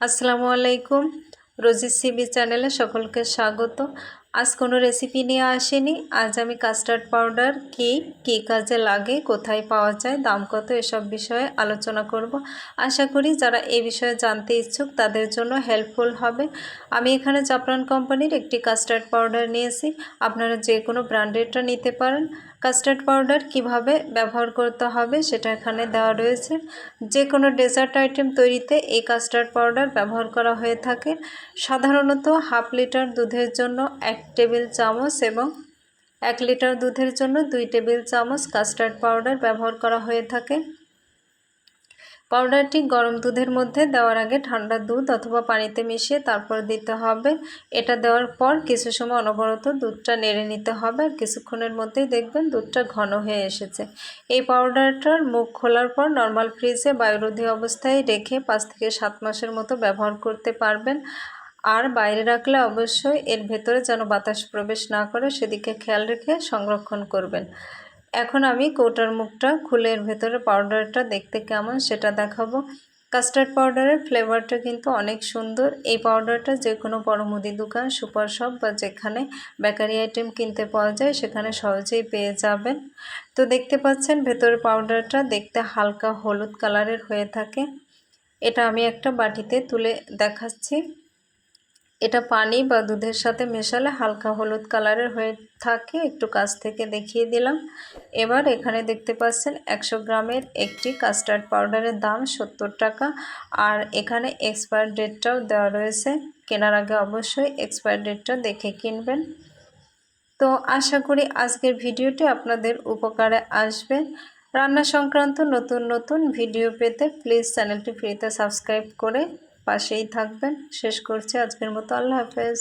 আসসালামু আলাইকুম। রোজি সিবি চ্যানেলে সকলকে স্বাগত। আজ কোনো রেসিপি নিয়ে আসিনি। আজ আমি কাস্টার্ড পাউডার কি কী কাজে লাগে, কোথায় পাওয়া যায়, দাম কত, এসব বিষয়ে আলোচনা করব। আশা করি যারা এই বিষয়ে জানতে ইচ্ছুক তাদের জন্য হেল্পফুল হবে। আমি এখানে জাফরান কোম্পানির একটি কাস্টার্ড পাউডার নিয়েছি। আপনারা যে কোনো ব্র্যান্ডেরটা নিতে পারেন। কাস্টার্ড পাউডার কীভাবে ব্যবহার করতে হবে সেটা এখানে দেওয়া রয়েছে। যে কোনো ডেজার্ট আইটেম তৈরিতে এই কাস্টার্ড পাউডার ব্যবহার করা হয়ে থাকে। সাধারণত হাফ লিটার দুধের জন্য এক টেবিল চামচ এবং এক লিটার দুধের জন্য দুই টেবিল চামচ কাস্টার্ড পাউডার ব্যবহার করা হয়ে থাকে। পাউডারটি গরম দুধের মধ্যে দেওয়ার আগে ঠান্ডা দুধ অথবা পানিতে মিশিয়ে তারপর দিতে হবে। এটা দেওয়ার পর কিছু সময় অনবরত দুধটা নেড়ে নিতে হবে। আর কিছুক্ষণের মধ্যেই দেখবেন দুধটা ঘন হয়ে এসেছে। এই পাউডারটার মুখ খোলার পর নর্মাল ফ্রিজে বায়ুরোধী অবস্থায় রেখে পাঁচ থেকে সাত মাসের মতো ব্যবহার করতে পারবেন। আর বাইরে রাখলে অবশ্যই এর ভেতরে যেন বাতাস প্রবেশ না করে সেদিকে খেয়াল রেখে সংরক্ষণ করবেন। এখন আমি কৌটার মুখটা খুলে এর ভেতরে পাউডারটা দেখতে কেমন সেটা দেখাবো। কাস্টার্ড পাউডারের ফ্লেভারটা কিন্তু অনেক সুন্দর। এই পাউডারটা যে কোনো বড় মুদি দোকান, সুপার শপ বা যেখানে বেকারি আইটেম কিনতে পাওয়া যায় সেখানে সহজেই পেয়ে যাবেন। তো দেখতে পাচ্ছেন ভেতরের পাউডারটা দেখতে হালকা হলুদ কালারের হয়ে থাকে। এটা আমি একটা বাটিতে তুলে দেখাচ্ছি। এটা পানি বা দুধের সাথে মেশালে হালকা হলুদ কালারের হয়ে থাকে, একটু কাছ থেকে দেখিয়ে দিলাম। এবার এখানে দেখতে পাচ্ছেন একশো গ্রামের একটি কাস্টার্ড পাউডারের দাম সত্তর টাকা, আর এখানে এক্সপায়ার ডেটটাও দেওয়া রয়েছে। কেনার আগে অবশ্যই এক্সপায়ার ডেটটা দেখে কিনবেন। তো আশা করি আজকের ভিডিওটি আপনাদের উপকারে আসবে। রান্না সংক্রান্ত নতুন নতুন ভিডিও পেতে প্লিজ চ্যানেলটি ফ্রিতে সাবস্ক্রাইব করে পাশেই থাকবেন। শেষ করছি। আজকের মতো আল্লাহ হাফেজ।